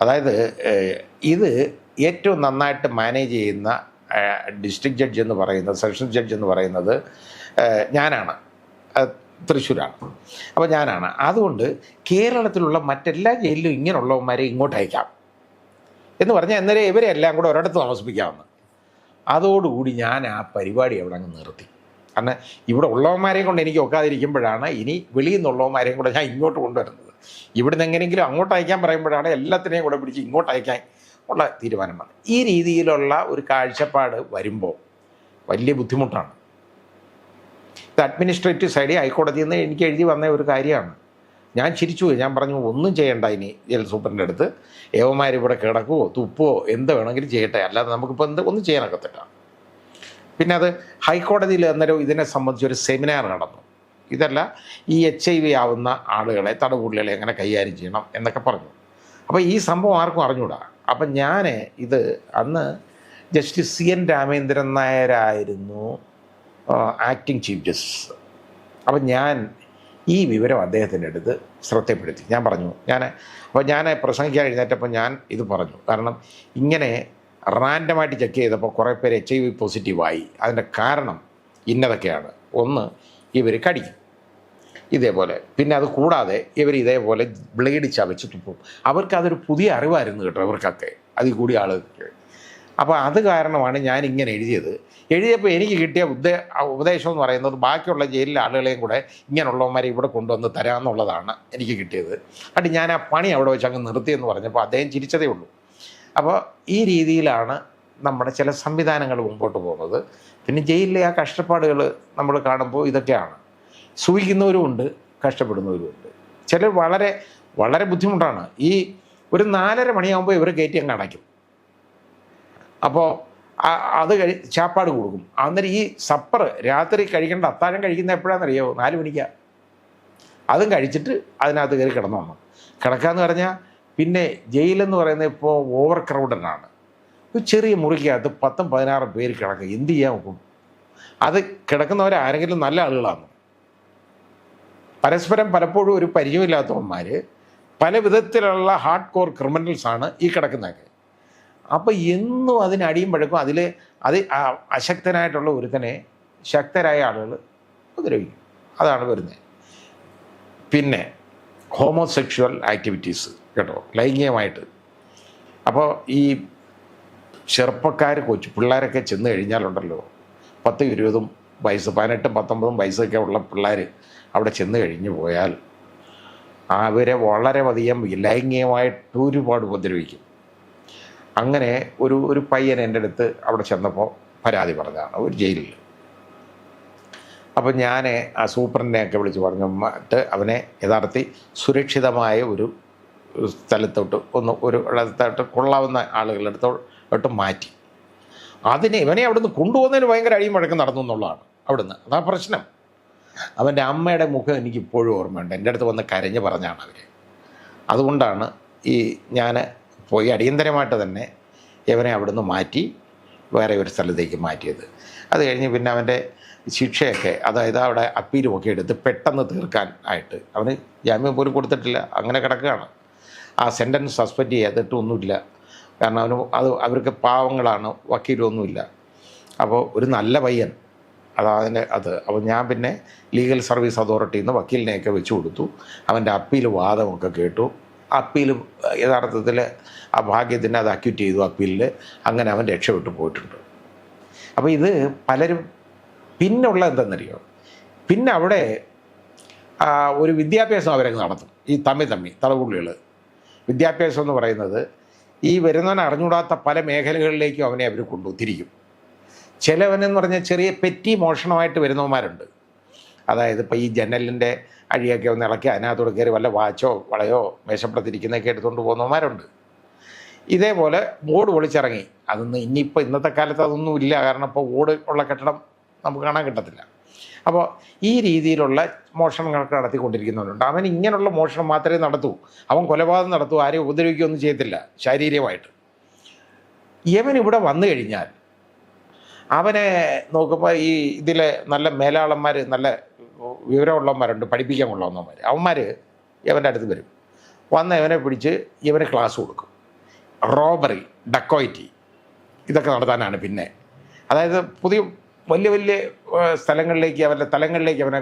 അതായത് ഇത് ഏറ്റവും നന്നായിട്ട് മാനേജ് ചെയ്യുന്ന ഡിസ്ട്രിക്ട് ജഡ്ജ് എന്ന് പറയുന്നത് സെഷൻ ജഡ്ജ് എന്ന് പറയുന്നത് ഞാനാണ്. തൃശ്ശൂരാണ്. അപ്പോൾ ഞാനാണ്. അതുകൊണ്ട് കേരളത്തിലുള്ള മറ്റെല്ലാ ജയിലിലും ഇങ്ങനെയുള്ളവന്മാരെ ഇങ്ങോട്ട് അയക്കാം എന്ന് പറഞ്ഞാൽ അന്നേരം ഇവരെ എല്ലാം കൂടെ ഒരിടത്ത് താമസിപ്പിക്കാമെന്ന്. അതോടുകൂടി ഞാൻ ആ പരിപാടി അവിടെ അങ്ങ് നിർത്തി. കാരണം ഇവിടെ ഉള്ളവന്മാരെയും കൊണ്ട് എനിക്ക് ഒക്കാതിരിക്കുമ്പോഴാണ് ഇനി വെളിയിൽ നിന്നുള്ളവന്മാരെയും കൂടെ ഞാൻ ഇങ്ങോട്ട് കൊണ്ടുവരുന്നത്. ഇവിടുന്ന് എങ്ങനെയെങ്കിലും അങ്ങോട്ട് അയക്കാൻ പറയുമ്പോഴാണ് എല്ലാത്തിനെയും കൂടെ പിടിച്ച് ഇങ്ങോട്ട് അയക്കാൻ ഉള്ള തീരുമാനമാണ് ഈ രീതിയിലുള്ള ഒരു കാഴ്ചപ്പാട് വരുമ്പോൾ വലിയ ബുദ്ധിമുട്ടാണ്. ഇത് അഡ്മിനിസ്ട്രേറ്റീവ് സൈഡിൽ ഹൈക്കോടതിയിൽ നിന്ന് എനിക്ക് എഴുതി വന്ന ഒരു കാര്യമാണ്. ഞാൻ ചിരിച്ചു ഞാൻ പറഞ്ഞു ഒന്നും ചെയ്യണ്ട ഇനി ജയിൽ സൂപ്രന്റെ അടുത്ത്. ഏവന്മാർ ഇവിടെ കിടക്കുവോ തുപ്പോ എന്ത് വേണമെങ്കിലും ചെയ്യട്ടെ. അല്ലാതെ നമുക്കിപ്പോൾ എന്ത് ഒന്നും ചെയ്യാനൊക്കത്തില്ല. പിന്നെ അത് ഹൈക്കോടതിയിൽ അന്നേരം ഇതിനെ സംബന്ധിച്ച് ഒരു സെമിനാർ നടന്നു. ഇതല്ല ഈ എച്ച് ഐ വി ആവുന്ന ആളുകളെ തടവുള്ളികളെ എങ്ങനെ കൈകാര്യം ചെയ്യണം എന്നൊക്കെ പറഞ്ഞു. അപ്പോൾ ഈ സംഭവം ആർക്കും അറിഞ്ഞൂടാ. അപ്പം ഞാൻ ഇത് അന്ന് ജസ്റ്റിസ് സി എൻ രാമേന്ദ്രൻ നായരായിരുന്നു ആക്ടിങ് ചീഫ് ജസ്റ്റിസ് അപ്പം ഞാൻ ഈ വിവരം അദ്ദേഹത്തിന്റെ അടുത്ത് ശ്രദ്ധപ്പെടുത്തി. ഞാൻ പറഞ്ഞു ഞാൻ അപ്പോൾ ഞാൻ പ്രസംഗിക്കാൻ എഴുന്നേറ്റപ്പോൾ ഞാൻ ഇത് പറഞ്ഞു. കാരണം ഇങ്ങനെ റാൻഡമായിട്ട് ചെക്ക് ചെയ്തപ്പോൾ കുറേ പേര് എച്ച് ഐ വി പോസിറ്റീവായി അതിന്റെ കാരണം ഇന്നതൊക്കെയാണ്. ഒന്ന് ഇവർ കടിക്കും. ഇതേപോലെ. പിന്നെ അത് കൂടാതെ ഇവർ ഇതേപോലെ ബ്ലേഡ് ചവച്ച് തുപ്പും അവർക്കതൊരു പുതിയ അറിവായിരുന്നു കേട്ടോ ഇവർക്കൊക്കെ അതിൽ കൂടി ആളുകൾക്ക് അപ്പോൾ അത് കാരണമാണ് ഞാൻ ഇങ്ങനെ എഴുതിയത്. എഴുതിയപ്പോൾ എനിക്ക് കിട്ടിയ ഉദ്ദേ ഉപദേശം എന്ന് പറയുന്നത് ബാക്കിയുള്ള ജയിലിലെ ആളുകളെയും കൂടെ ഇങ്ങനെയുള്ളവന്മാരെ ഇവിടെ കൊണ്ടുവന്ന് തരാമെന്നുള്ളതാണ് എനിക്ക് കിട്ടിയത്. അട്ട് ഞാൻ ആ പണി അവിടെ വെച്ച് അങ്ങ് നിർത്തിയെന്ന് പറഞ്ഞപ്പോൾ അദ്ദേഹം ചിരിച്ചതേ ഉള്ളൂ. അപ്പോൾ ഈ രീതിയിലാണ് നമ്മുടെ ചില സംവിധാനങ്ങൾ മുമ്പോട്ട് പോകുന്നത്. പിന്നെ ജയിലിലെ ആ കഷ്ടപ്പാടുകൾ നമ്മൾ കാണുമ്പോൾ ഇതൊക്കെയാണ്. സൂഹിക്കുന്നവരും ഉണ്ട് കഷ്ടപ്പെടുന്നവരും ഉണ്ട്. ചിലർ വളരെ വളരെ ബുദ്ധിമുട്ടാണ്. ഈ ഒരു നാലര മണിയാകുമ്പോൾ ഇവർ കയറ്റി അങ്ങ് അടയ്ക്കും. അപ്പോൾ അത് കഴി ചാപ്പാട് കൊടുക്കും. അന്നേരം ഈ സപ്പർ രാത്രി കഴിക്കേണ്ട അത്താഴം കഴിക്കുന്ന എപ്പോഴാണെന്നറിയോ നാല് മണിക്കാണ് അതും കഴിച്ചിട്ട് അതിനകത്ത് കയറി കിടന്നു വന്നു കിടക്കാന്ന് പറഞ്ഞാൽ പിന്നെ ജയിലെന്ന് പറയുന്നത് ഇപ്പോൾ ഓവർ ക്രൗഡഡാണ് ഒരു ചെറിയ മുറിക്കകത്ത് പത്തും പതിനാറും പേര് കിടക്കുക എന്ത് ചെയ്യാൻ നോക്കും? അത് കിടക്കുന്നവർ ആരെങ്കിലും നല്ല ആളുകളാണ് പരസ്പരം പലപ്പോഴും ഒരു പരിചയമില്ലാത്തവന്മാർ പല വിധത്തിലുള്ള ഹാർഡ് കോർ ക്രിമിനൽസാണ് ഈ കിടക്കുന്നതൊക്കെ. അപ്പോൾ എന്നും അതിനടിയും പഴക്കും അതിൽ അത് അശക്തനായിട്ടുള്ള ഒരുത്തനെ ശക്തരായ ആളുകൾ ഉപദ്രവിക്കും. അതാണ് വരുന്നത്. പിന്നെ ഹോമോസെക്ഷുവൽ ആക്ടിവിറ്റീസ് കേട്ടോ ലൈംഗികമായിട്ട്. അപ്പോൾ ഈ ചെറുപ്പക്കാർ കൊച്ചു പിള്ളേരൊക്കെ ചെന്ന് കഴിഞ്ഞാലുണ്ടല്ലോ പത്ത് ഇരുപതും വയസ്സ് പതിനെട്ടും പത്തൊമ്പതും വയസ്സൊക്കെ ഉള്ള പിള്ളേർ അവിടെ ചെന്ന് കഴിഞ്ഞു പോയാൽ അവരെ വളരെ അധികം ലൈംഗികമായിട്ട് ഒരുപാട് ഉപദ്രവിക്കും. അങ്ങനെ ഒരു ഒരു പയ്യൻ എന്റെ അടുത്ത് അവിടെ ചെന്നപ്പോൾ പരാതി പറഞ്ഞതാണ്. ഒരു ജയിലിൽ. അപ്പോൾ ഞാൻ ആ സൂപ്രണ്ടിനെയൊക്കെ വിളിച്ച് പറഞ്ഞു അവനെ യഥാർത്ഥത്തിൽ സുരക്ഷിതമായ ഒരു സ്ഥലത്തോട്ട് ഒന്ന് ഒരു ഇടത്തോട്ട് കൊള്ളാവുന്ന ആളുകളുടെ അടുത്തോട്ട് മാറ്റി. അതിനെ ഇവനെ അവിടുന്ന് കൊണ്ടുപോകുന്നതിന് ഭയങ്കര അഴിയും വഴക്കം നടന്നു എന്നുള്ളതാണ് അവിടുന്ന്. അതാ പ്രശ്നം. അവന്റെ അമ്മയുടെ മുഖം എനിക്ക് ഇപ്പോഴും ഓർമ്മയുണ്ട്. എന്റെ അടുത്ത് വന്ന് കരഞ്ഞ് പറഞ്ഞാണ് അവർ അതുകൊണ്ടാണ് ഈ ഞാൻ പോയി അടിയന്തരമായിട്ട് തന്നെ ഇവനെ അവിടുന്ന് മാറ്റി വേറെ ഒരു സ്ഥലത്തേക്ക് മാറ്റിയത്. അത് കഴിഞ്ഞ് പിന്നെ അവന്റെ ശിക്ഷയൊക്കെ അതായത് അവിടെ അപ്പീൽ ഒക്കെ എടുത്ത് പെട്ടെന്ന് തീർക്കാൻ ആയിട്ട് അവന് ജാമ്യം പോലും കൊടുത്തിട്ടില്ല. അങ്ങനെ കിടക്കുകയാണ്. ആ സെന്റൻസ് സസ്പെൻഡ് ചെയ്തിട്ടൊന്നുമില്ല കാരണം അവന് അത് അവർക്ക് പാവങ്ങളാണ് വക്കീലൊന്നുമില്ല. അപ്പോൾ ഒരു നല്ല പയ്യൻ. അതതിന്റെ അത്. അപ്പോൾ ഞാൻ പിന്നെ ലീഗൽ സർവീസ് അതോറിറ്റിയിൽ നിന്ന് വക്കീലിനെയൊക്കെ വെച്ചു കൊടുത്തു. അവന്റെ അപ്പീൽ വാദമൊക്കെ കേട്ടു. അപ്പീൽ യഥാർത്ഥത്തിൽ ആ ഭാഗ്യത്തിന് അത് അക്യൂറ്റ് ചെയ്തു അപ്പീലിൽ അങ്ങനെ അവൻ രക്ഷപ്പെട്ടു പോയിട്ടുണ്ട്. അപ്പോൾ ഇത് പലരും പിന്നുള്ള എന്തെന്നറിയോ? പിന്നെ അവിടെ ഒരു വിദ്യാഭ്യാസം അവരങ്ങ് നടത്തും. ഈ തമ്മി തമ്മി തളപുള്ളികൾ വിദ്യാഭ്യാസം എന്ന് പറയുന്നത് ഈ വരുന്നവൻ അറിഞ്ഞൂടാത്ത പല മേഖലകളിലേക്കും അവനെ അവർ കൊണ്ടു തിരിക്കും ചിലവനെന്ന് പറഞ്ഞാൽ ചെറിയ പെറ്റി മോഷണമായിട്ട് വരുന്നവന്മാരുണ്ട്. അതായത് ഇപ്പോൾ ഈ ജനലിന്റെ അഴിയൊക്കെ ഒന്ന് ഇളക്കി അതിനകത്തോട് കയറി വല്ല വാച്ചോ വളയോ മേശപ്പുറത്തിരിക്കുന്നതൊക്കെ എടുത്തുകൊണ്ട് പോകുന്നവന്മാരുണ്ട്. ഇതേപോലെ ഓട് പൊളിച്ചിറങ്ങി. അതൊന്നും ഇനിയിപ്പോൾ ഇന്നത്തെ കാലത്ത് അതൊന്നും ഇല്ല. കാരണം ഇപ്പോൾ ഓട് ഉള്ള കെട്ടിടം നമുക്ക് കാണാൻ കിട്ടത്തില്ല. അപ്പോൾ ഈ രീതിയിലുള്ള മോഷണങ്ങളൊക്കെ നടത്തിക്കൊണ്ടിരിക്കുന്നവരുണ്ട്. അവൻ ഇങ്ങനെയുള്ള മോഷണം മാത്രമേ നടത്തൂ. അവൻ കൊലപാതകം നടത്തൂ. ആരെയും ഉപദ്രവിക്കുകയൊന്നും ചെയ്യത്തില്ല. ശാരീരികമായിട്ട്. യവൻ ഇവിടെ വന്നു കഴിഞ്ഞാൽ അവനെ നോക്കുമ്പോൾ ഈ ഇതിലെ നല്ല മേലാളന്മാർ നല്ല വിവരമുള്ളവന്മാരുണ്ട് പഠിപ്പിക്കാൻ കൊള്ളാവുന്നവന്മാർ അവന്മാർ ഇവന്റെ അടുത്ത് വരും. വന്ന് ഇവനെ പിടിച്ച് ഇവന് ക്ലാസ് കൊടുക്കും. റോബറി ഡക്കോയിറ്റി ഇതൊക്കെ നടത്താനാണ് പിന്നെ. അതായത് പുതിയ വലിയ വലിയ സ്ഥലങ്ങളിലേക്ക് അവന്റെ തലങ്ങളിലേക്ക് അവനെ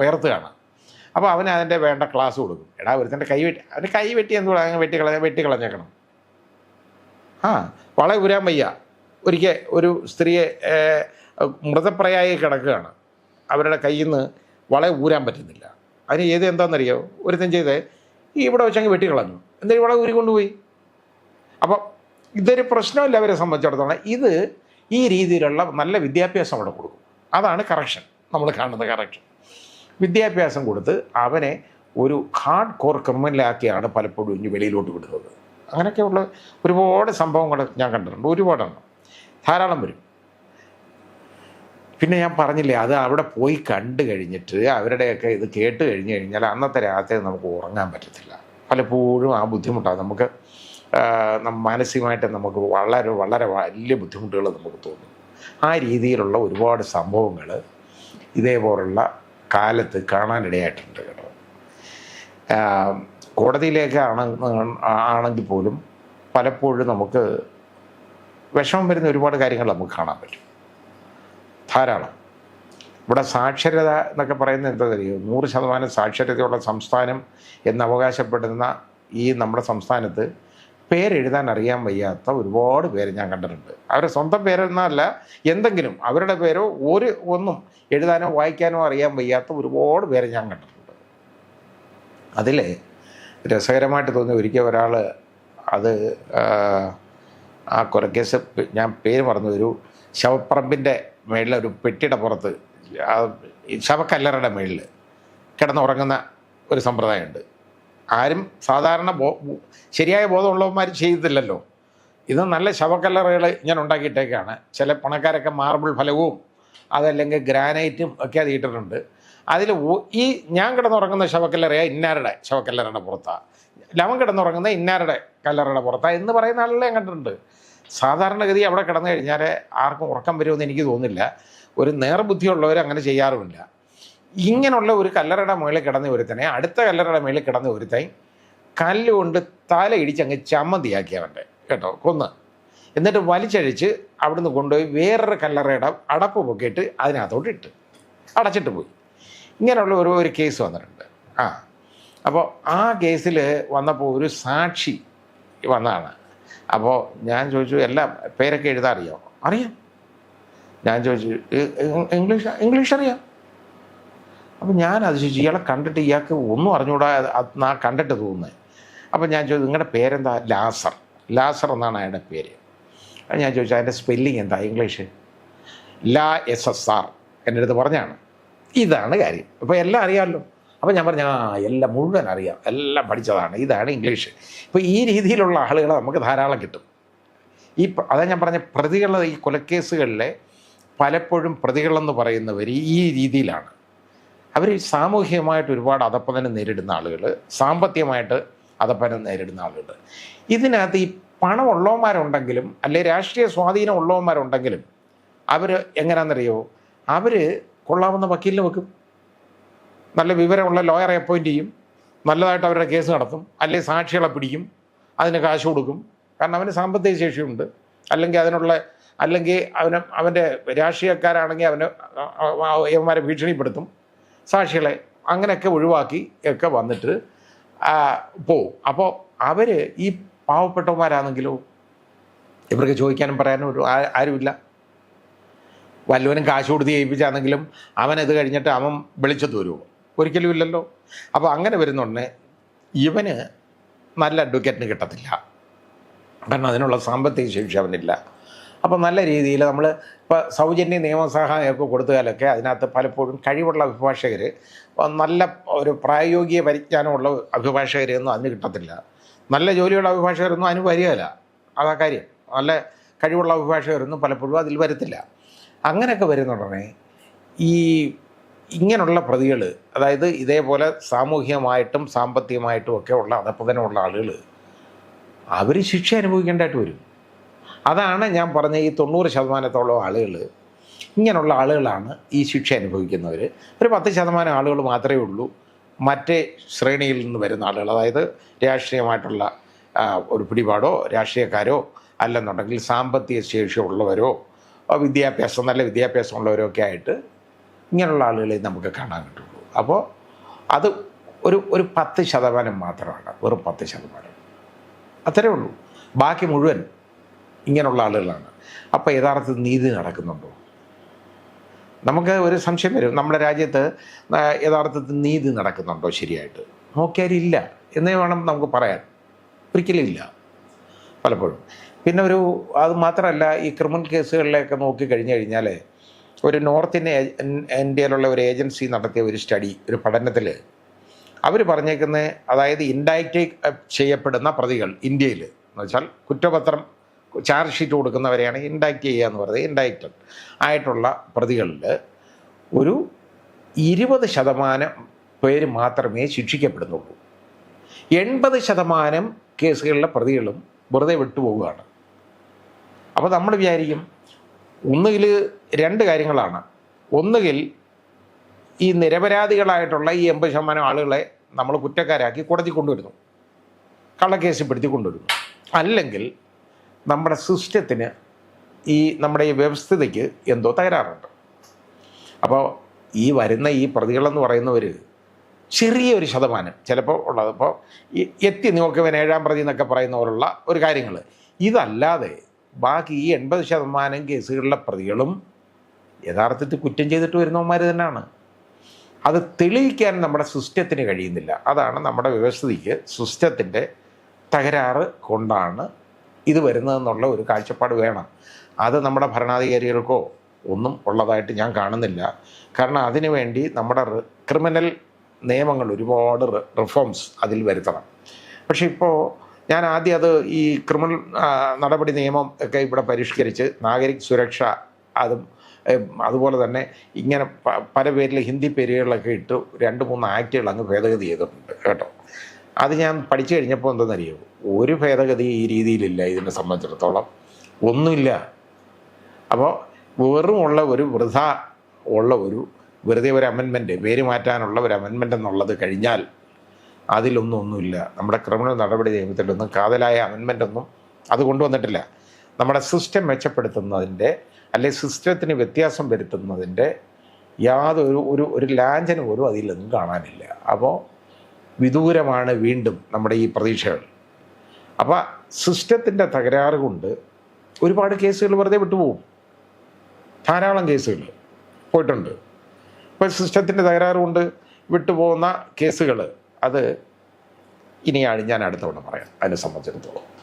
ഉയർത്തുകയാണ്. അപ്പോൾ അവന് അതിന്റെ വേണ്ട ക്ലാസ് കൊടുക്കും. എടാ ഒരുത്തന്റെ കൈ വെട്ടി അവന് കൈ വെട്ടി എന്തുകൂടെ അങ്ങ് വെട്ടി കളഞ്ഞ വെട്ടി കളഞ്ഞേക്കണം. ആ വള ഉരാൻ വയ്യ. ഒരിക്കൽ ഒരു സ്ത്രീയെ മൃതപ്രയായി കിടക്കുകയാണ്. അവരുടെ കയ്യിൽ നിന്ന് വള ഊരാൻ പറ്റുന്നില്ല. അതിന് ഏത് എന്താണെന്നറിയോ ഒരുത്തൻ ചെയ്തേ ഈ ഇവിടെ വെച്ചങ്ങ് വെട്ടിക്കളഞ്ഞു. എന്നിട്ട് വള ഊരി കൊണ്ടുപോയി. അപ്പോൾ ഇതൊരു പ്രശ്നമില്ല അവരെ സംബന്ധിച്ചിടത്തോളം. ഇത് ഈ രീതിയിലുള്ള നല്ല വിദ്യാഭ്യാസം അവിടെ കൊടുക്കും. അതാണ് കറക്ഷൻ നമ്മൾ കാണുന്ന കറക്ഷൻ വിദ്യാഭ്യാസം കൊടുത്ത് അവനെ ഒരു ഹാർഡ് കോർ ക്രിമിനലാക്കിയാണ് പലപ്പോഴും ഇനി വെളിയിലോട്ട് വിടുന്നത്. അങ്ങനെയൊക്കെയുള്ള ഒരുപാട് സംഭവങ്ങൾ ഞാൻ കണ്ടിട്ടുണ്ട്. ഒരുപാടെണ്ണം ധാരാളം വരും. പിന്നെ ഞാൻ പറഞ്ഞില്ലേ അത് അവിടെ പോയി കണ്ടു കഴിഞ്ഞിട്ട് അവരുടെയൊക്കെ ഇത് കേട്ട് കഴിഞ്ഞു കഴിഞ്ഞാൽ അന്നത്തെ രാത്രി നമുക്ക് ഉറങ്ങാൻ പറ്റത്തില്ല. പലപ്പോഴും ആ ബുദ്ധിമുട്ടാണ് നമുക്ക് മാനസികമായിട്ട് നമുക്ക് വളരെ വളരെ വലിയ ബുദ്ധിമുട്ടുകൾ നമുക്ക് തോന്നും. ആ രീതിയിലുള്ള ഒരുപാട് സംഭവങ്ങൾ ഇതേപോലുള്ള കാലത്ത് കാണാനിടയായിട്ടുണ്ട് കേട്ടോ. കോടതിയിലേക്ക് ആണ് ആണെങ്കിൽ പോലും പലപ്പോഴും നമുക്ക് വിഷമം വരുന്ന ഒരുപാട് കാര്യങ്ങൾ നമുക്ക് കാണാൻ പറ്റും. ധാരാളം. ഇവിടെ സാക്ഷരത എന്നൊക്കെ പറയുന്നത് എന്താ അറിയോ? നൂറ് ശതമാനം സാക്ഷരതയുള്ള സംസ്ഥാനം എന്ന് അവകാശപ്പെടുന്ന ഈ നമ്മുടെ സംസ്ഥാനത്ത് പേരെഴുതാൻ അറിയാൻ വയ്യാത്ത ഒരുപാട് പേര് ഞാൻ കണ്ടിട്ടുണ്ട്. അവരുടെ സ്വന്തം പേരെന്നല്ല എന്തെങ്കിലും അവരുടെ പേരോ ഒരു ഒന്നും എഴുതാനോ വായിക്കാനോ അറിയാൻ വയ്യാത്ത ഒരുപാട് പേര് ഞാൻ കണ്ടിട്ടുണ്ട്. അതിൽ രസകരമായിട്ട് തോന്നി ഒരിക്കൽ ഒരാൾ അത് ആ, കൊലക്കേസ് ഞാൻ പേര് മറന്നു ഒരു ശവപ്പറമ്പിന്റെ മേളിൽ ഒരു പെട്ടിയുടെ പുറത്ത് ശവക്കല്ലറയുടെ മേളിൽ കിടന്നുറങ്ങുന്ന ഒരു സമ്പ്രദായമുണ്ട്. ആരും സാധാരണ ബോ ശരിയായ ബോധമുള്ളവന്മാർ ചെയ്തില്ലല്ലോ. ഇത് നല്ല ശവക്കല്ലറകൾ ഞാൻ ഉണ്ടാക്കിയിട്ടേക്കാണ്. ചില പണക്കാരൊക്കെ മാർബിൾ ഫലവും അതല്ലെങ്കിൽ ഗ്രാനൈറ്റും ഒക്കെ അത് ഇട്ടിട്ടുണ്ട്. അതിൽ ഈ ഞാൻ കിടന്നുറങ്ങുന്ന ശവക്കല്ലറയ ഇന്നാരുടെ ശവക്കല്ലറയുടെ പുറത്താണ് ലവൻ കിടന്നുറങ്ങുന്ന ഇന്നാരുടെ കല്ലറയുടെ പുറത്താണ് എന്ന് പറയുന്ന ആളുകളെ കണ്ടിട്ടുണ്ട്. സാധാരണഗതി അവിടെ കിടന്നു കഴിഞ്ഞാൽ ആർക്കും ഉറക്കം വരുമെന്ന് എനിക്ക് തോന്നുന്നില്ല. ഒരു നേർബുദ്ധിയുള്ളവർ അങ്ങനെ ചെയ്യാറുമില്ല. ഇങ്ങനെയുള്ള ഒരു കല്ലറയുടെ മുകളിൽ കിടന്ന ഒരുത്തനെ അടുത്ത കല്ലറയുടെ മുകളിൽ കിടന്ന ഒരുത്തൻ കല്ലുകൊണ്ട് തല ഇടിച്ചങ്ങ് ചമ്മന്തിയാക്കി അവന്റെ. കേട്ടോ കൊന്ന്. എന്നിട്ട് വലിച്ചഴിച്ച് അവിടുന്ന് കൊണ്ടുപോയി വേറൊരു കല്ലറയുടെ അടപ്പ് പൊക്കിയിട്ട് അതിനകത്തോട്ട് ഇട്ട്. അടച്ചിട്ട് പോയി. ഇങ്ങനെയുള്ള ഒരു ഒരു കേസ് വന്നിട്ടുണ്ട്. ആ. അപ്പോൾ ആ കേസിൽ വന്നപ്പോൾ ഒരു സാക്ഷി വന്നതാണ്. അപ്പോൾ ഞാൻ ചോദിച്ചു എല്ലാം പേരൊക്കെ എഴുതാൻ അറിയോ? അറിയാം. ഞാൻ ചോദിച്ചു "ഇ- ഇ- ഇംഗ്ലീഷ് ഇംഗ്ലീഷ് അറിയാം. അപ്പം ഞാൻ അത് ചോദിച്ചു ഇയാളെ കണ്ടിട്ട് ഇയാൾക്ക് ഒന്നും അറിഞ്ഞുകൂടാ എന്നാ കണ്ടിട്ട് തോന്നുന്നത് അപ്പം ഞാൻ ചോദിച്ചു നിങ്ങളുടെ പേരെന്താ? ലാസർ. ലാസർ എന്നാണ് അയാളുടെ പേര്. ഞാൻ ചോദിച്ചു അതിന്റെ സ്പെല്ലിംഗ് എന്താ ഇംഗ്ലീഷ്? ലാ എസ് എസ് ആർ. എന്റെ അടുത്ത് പറഞ്ഞാണ്. ഇതാണ് കാര്യം. അപ്പോൾ എല്ലാം അറിയാമല്ലോ അപ്പോൾ ഞാൻ പറഞ്ഞു ആ എല്ലാം മുഴുവൻ അറിയാം. എല്ലാം പഠിച്ചതാണ്. ഇതാണ് ഇംഗ്ലീഷ്. ഇപ്പോൾ ഈ രീതിയിലുള്ള ആളുകളെ നമുക്ക് ധാരാളം കിട്ടും. ഈ അതാ ഞാൻ പറഞ്ഞ പ്രതികൾ ഈ കൊലക്കേസുകളിലെ പലപ്പോഴും പ്രതികളെന്ന് പറയുന്നവർ ഈ രീതിയിലാണ്. അവർ സാമൂഹികമായിട്ട് ഒരുപാട് അധപ്പതനം നേരിടുന്ന ആളുകൾ സാമ്പത്തികമായിട്ട് അധപ്പതനം നേരിടുന്ന ആളുകൾ ഇതിനകത്ത് ഈ പണമുള്ളവന്മാരുണ്ടെങ്കിലും അല്ലെ രാഷ്ട്രീയ സ്വാധീനം ഉള്ളവന്മാരുണ്ടെങ്കിലും അവർ എങ്ങനെയാണെന്നറിയോ അവർ കൊള്ളാവുന്ന വക്കീലിന് വെക്കും. നല്ല വിവരമുള്ള ലോയറെ അപ്പോയിന്റ് ചെയ്യും. നല്ലതായിട്ട് അവരുടെ കേസ് നടത്തും. അല്ലെങ്കിൽ സാക്ഷികളെ പിടിക്കും. അതിന് കാശ് കൊടുക്കും. കാരണം അവന് സാമ്പത്തിക ശേഷിയുണ്ട്. അല്ലെങ്കിൽ അതിനുള്ള അല്ലെങ്കിൽ അവന് അവന്റെ രാഷ്ട്രീയക്കാരാണെങ്കിൽ അവന് യവന്മാരെ ഭീഷണിപ്പെടുത്തും. സാക്ഷികളെ അങ്ങനെയൊക്കെ ഒഴിവാക്കി ഒക്കെ വന്നിട്ട് പോവും. അപ്പോൾ അവർ ഈ പാവപ്പെട്ടവന്മാരാണെങ്കിലോ? ഇവർക്ക് ചോദിക്കാനും പറയാനും ഒരു ആരുമില്ല. വല്ലവനും കാശ് കൊടുത്ത് ചെയ്യിപ്പിച്ചാണെങ്കിലും അവനത് കഴിഞ്ഞിട്ട് അവൻ വെളിച്ചത്ത് വരുമോ ഒരിക്കലും ഇല്ലല്ലോ. അപ്പോൾ അങ്ങനെ വരുന്നുണ്ട് ഇവന് നല്ല അഡ്വക്കേറ്റിന് കിട്ടത്തില്ല. കാരണം അതിനുള്ള സാമ്പത്തിക ശേഷി അവനില്ല. അപ്പോൾ നല്ല രീതിയിൽ നമ്മൾ ഇപ്പോൾ സൗജന്യ നിയമസഹായമൊക്കെ കൊടുത്താലൊക്കെ അതിനകത്ത് പലപ്പോഴും കഴിവുള്ള അഭിഭാഷകർ നല്ല ഒരു പ്രായോഗിക പരിജ്ഞാനമുള്ള അഭിഭാഷകരെയൊന്നും അതിന് കിട്ടത്തില്ല. നല്ല ജോലിയുള്ള അഭിഭാഷകരൊന്നും അതിന് വരികയില്ല. അതാ കാര്യം. നല്ല കഴിവുള്ള അഭിഭാഷകരൊന്നും പലപ്പോഴും അതിൽ വരത്തില്ല. അങ്ങനെയൊക്കെ വരുന്നുടനെ ഈ ഇങ്ങനെയുള്ള പ്രതികൾ അതായത് ഇതേപോലെ സാമൂഹികമായിട്ടും സാമ്പത്തികമായിട്ടും ഒക്കെ ഉള്ള അധപ്പതനമുള്ള ആളുകൾ അവർ ശിക്ഷ അനുഭവിക്കേണ്ടതായിട്ട് വരും. അതാണ് ഞാൻ പറഞ്ഞ ഈ തൊണ്ണൂറ് ശതമാനത്തോളം ആളുകൾ ഇങ്ങനെയുള്ള ആളുകളാണ് ഈ ശിക്ഷ അനുഭവിക്കുന്നവർ ഒരു പത്ത് ശതമാനം ആളുകൾ മാത്രമേ ഉള്ളൂ. മറ്റേ ശ്രേണിയിൽ നിന്ന് വരുന്ന ആളുകൾ അതായത് രാഷ്ട്രീയമായിട്ടുള്ള ഒരു പിടിപാടോ രാഷ്ട്രീയക്കാരോ അല്ലെന്നുണ്ടെങ്കിൽ സാമ്പത്തിക ശേഷിയുള്ളവരോ വിദ്യാഭ്യാസം നല്ല വിദ്യാഭ്യാസമുള്ളവരോ ഒക്കെ ആയിട്ട് ഇങ്ങനെയുള്ള ആളുകളെ നമുക്ക് കാണാൻ കിട്ടുള്ളൂ അപ്പോൾ അത് ഒരു ഒരു പത്ത് ശതമാനം മാത്രമാണ്. വെറും പത്ത് ശതമാനം. അത്രേ ഉള്ളൂ. ബാക്കി മുഴുവൻ ഇങ്ങനെയുള്ള ആളുകളാണ്. അപ്പോൾ യഥാർത്ഥത്തിൽ നീതി നടക്കുന്നുണ്ടോ? നമുക്ക് ഒരു സംശയം വരും. നമ്മുടെ രാജ്യത്ത് യഥാർത്ഥത്തിൽ നീതി നടക്കുന്നുണ്ടോ ശരിയായിട്ട്? നോക്കിയാലില്ല എന്നേ വേണം നമുക്ക് പറയാൻ. ഒരിക്കലും ഇല്ല. പലപ്പോഴും. പിന്നെ ഒരു അത് മാത്രമല്ല ഈ ക്രിമിനൽ കേസുകളിലൊക്കെ നോക്കി കഴിഞ്ഞു കഴിഞ്ഞാൽ ഒരു നോർത്ത് ഇന്ത്യ ഇന്ത്യയിലുള്ള ഒരു ഏജൻസി നടത്തിയ ഒരു സ്റ്റഡി ഒരു പഠനത്തിൽ അവർ പറഞ്ഞേക്കുന്നത് അതായത് ഇൻഡൈക്റ്റ് ചെയ്യപ്പെടുന്ന പ്രതികൾ ഇന്ത്യയിൽ എന്ന് വെച്ചാൽ കുറ്റപത്രം ചാർജ് ഷീറ്റ് കൊടുക്കുന്നവരെയാണ് ഇൻഡൈക്റ്റ് ചെയ്യുക എന്ന് പറയുന്നത്. ഇൻഡൈക്റ്റഡ് ആയിട്ടുള്ള പ്രതികളിൽ ഒരു ഇരുപത് ശതമാനം പേര് മാത്രമേ ശിക്ഷിക്കപ്പെടുന്നുള്ളൂ. എൺപത് ശതമാനം കേസുകളിലെ പ്രതികളും വെറുതെ വിട്ടുപോവുകയാണ്. അപ്പോൾ നമ്മൾ വിചാരിക്കും ഒന്നുകിൽ രണ്ട് കാര്യങ്ങളാണ്. ഒന്നുകിൽ ഈ നിരപരാധികളായിട്ടുള്ള ഈ എൺപത് ശതമാനം ആളുകളെ നമ്മൾ കുറ്റക്കാരാക്കി കോടതി കൊണ്ടുവരുന്നു. കള്ളക്കേസിൽ പെടുത്തി കൊണ്ടുവരുന്നു. അല്ലെങ്കിൽ നമ്മുടെ സിസ്റ്റത്തിന് ഈ നമ്മുടെ ഈ വ്യവസ്ഥിതിക്ക് എന്തോ തകരാറുണ്ട്. അപ്പോൾ ഈ വരുന്ന ഈ പ്രതികളെന്ന് പറയുന്നവർ ചെറിയൊരു ശതമാനം ചിലപ്പോൾ ഉള്ളത്. ഇപ്പോൾ എത്തി നോക്കിയവൻ ഏഴാം പ്രതി എന്നൊക്കെ പറയുന്ന പോലുള്ള ഒരു കാര്യങ്ങൾ. ഇതല്ലാതെ ബാക്കി ഈ എൺപത് ശതമാനം കേസുകളിലെ പ്രതികളും യഥാർത്ഥത്തിൽ കുറ്റം ചെയ്തിട്ട് വരുന്നവന്മാർ തന്നെയാണ് അത് തെളിയിക്കാൻ നമ്മുടെ സിസ്റ്റത്തിന് കഴിയുന്നില്ല. അതാണ് നമ്മുടെ വ്യവസ്ഥിതിക്ക് സിസ്റ്റത്തിന്റെ തകരാറ് കൊണ്ടാണ് ഇത് വരുന്നതെന്നുള്ള ഒരു കാഴ്ചപ്പാട് വേണം. അത് നമ്മുടെ ഭരണാധികാരികൾക്കോ ഒന്നും ഉള്ളതായിട്ട് ഞാൻ കാണുന്നില്ല. കാരണം അതിനുവേണ്ടി നമ്മുടെ ക്രിമിനൽ നിയമങ്ങൾ ഒരുപാട് റിഫോംസ് അതിൽ വരുത്തണം. പക്ഷെ ഇപ്പോൾ ഞാൻ ആദ്യം അത് ഈ ക്രിമിനൽ നടപടി നിയമം ഒക്കെ ഇവിടെ പരിഷ്കരിച്ച് നാഗരിക് സുരക്ഷ അതും അതുപോലെ തന്നെ ഇങ്ങനെ പല പേരിൽ ഹിന്ദി പേരുകളിലൊക്കെ ഇട്ട് രണ്ട് മൂന്ന് ആക്റ്റുകൾ അങ്ങ് ഭേദഗതി ചെയ്തിട്ടുണ്ട് കേട്ടോ. അത് ഞാൻ പഠിച്ചു കഴിഞ്ഞപ്പോൾ എന്തെന്നറിയോ? ഒരു ഭേദഗതി ഈ രീതിയിലില്ല ഇതിനെ സംബന്ധിച്ചിടത്തോളം. ഒന്നുമില്ല. അപ്പോൾ വെറുമുള്ള ഒരു വൃഥ ഉള്ള ഒരു വെറുതെ ഒരു അമെൻമെന്റ് പേര് മാറ്റാനുള്ള ഒരു അമെൻമെന്റ് എന്നുള്ളത് കഴിഞ്ഞാൽ അതിലൊന്നും ഒന്നുമില്ല. നമ്മുടെ ക്രിമിനൽ നടപടി നിയമത്തിലൊന്നും കാതലായ അമെൻമെന്റ് ഒന്നും അത് കൊണ്ടുവന്നിട്ടില്ല. നമ്മുടെ സിസ്റ്റം മെച്ചപ്പെടുത്തുന്നതിന്റെ അല്ലെങ്കിൽ സിസ്റ്റത്തിന് വ്യത്യാസം വരുത്തുന്നതിന്റെ യാതൊരു ഒരു ഒരു ലാഞ്ചന പോലും അതിലൊന്നും കാണാനില്ല. അപ്പോൾ വിദൂരമാണ് വീണ്ടും നമ്മുടെ ഈ പ്രതീക്ഷകൾ. അപ്പോൾ സിസ്റ്റത്തിന്റെ തകരാറ് കൊണ്ട് ഒരുപാട് കേസുകൾ വെറുതെ വിട്ടുപോകും. ധാരാളം കേസുകൾ പോയിട്ടുണ്ട്. ഇപ്പോൾ സിസ്റ്റത്തിന്റെ തകരാറ് കൊണ്ട് വിട്ടുപോകുന്ന കേസുകൾ അത് ഇനിയാണ് ഞാൻ അടുത്തവണ പറയാം. അതിനെ സംബന്ധിച്ചിടത്തോളം.